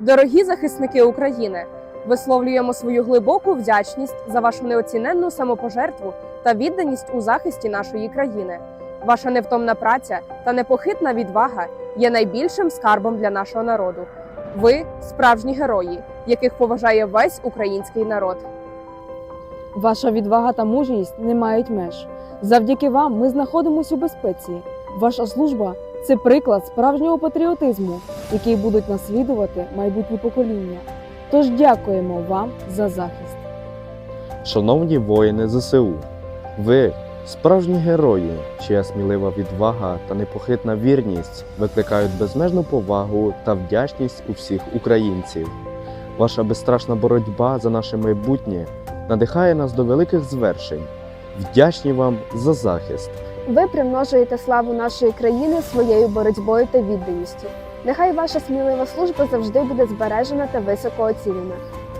Дорогі захисники України, висловлюємо свою глибоку вдячність за вашу неоціненну самопожертву та відданість у захисті нашої країни. Ваша невтомна праця та непохитна відвага є найбільшим скарбом для нашого народу. Ви справжні герої, яких поважає весь український народ. Ваша відвага та мужність не мають меж. Завдяки вам ми знаходимося у безпеці. Ваша служба це приклад справжнього патріотизму, який будуть наслідувати майбутні покоління. Тож дякуємо вам за захист. Шановні воїни ЗСУ, ви справжні герої, чия смілива відвага та непохитна вірність викликають безмежну повагу та вдячність у всіх українців. Ваша безстрашна боротьба за наше майбутнє надихає нас до великих звершень. Вдячні вам за захист. Ви примножуєте славу нашої країни своєю боротьбою та відданістю. Нехай ваша смілива служба завжди буде збережена та високо оцінена.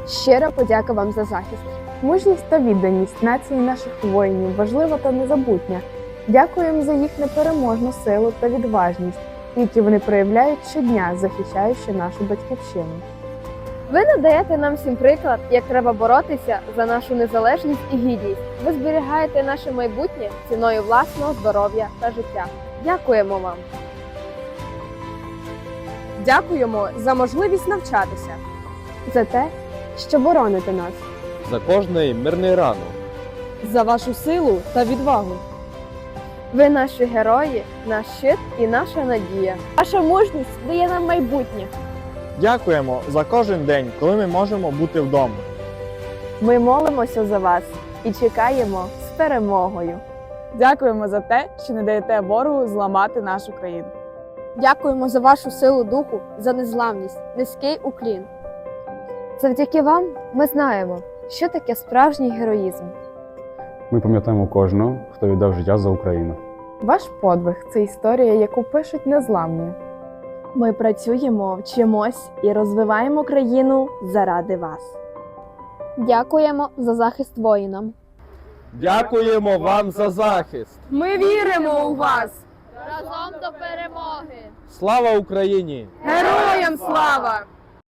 Щира подяка вам за захист. Мужність та відданість нації наших воїнів важлива та незабутня. Дякуємо за їх непереможну силу та відважність, які вони проявляють щодня, захищаючи нашу батьківщину. Ви надаєте нам всім приклад, як треба боротися за нашу незалежність і гідність. Ви зберігаєте наше майбутнє ціною власного здоров'я та життя. Дякуємо вам! Дякуємо за можливість навчатися. за те, що бороните нас. За кожний мирний ранок. За вашу силу та відвагу. Ви наші герої, наш щит і наша надія. Ваша мужність дає нам майбутнє. Дякуємо за кожен день, коли ми можемо бути вдома. Ми молимося за вас і чекаємо з перемогою. Дякуємо за те, що не даєте ворогу зламати нашу країну. Дякуємо за вашу силу духу, за незламність, низький уклін. Завдяки вам ми знаємо, що таке справжній героїзм. Ми пам'ятаємо кожного, хто віддав життя за Україну. Ваш подвиг це історія, яку пишуть незламні. Ми працюємо, вчимось і розвиваємо країну заради вас. Дякуємо за захист воїнам. Дякуємо вам за захист! Ми віримо у вас! Разом до перемоги! Слава Україні! Героям слава!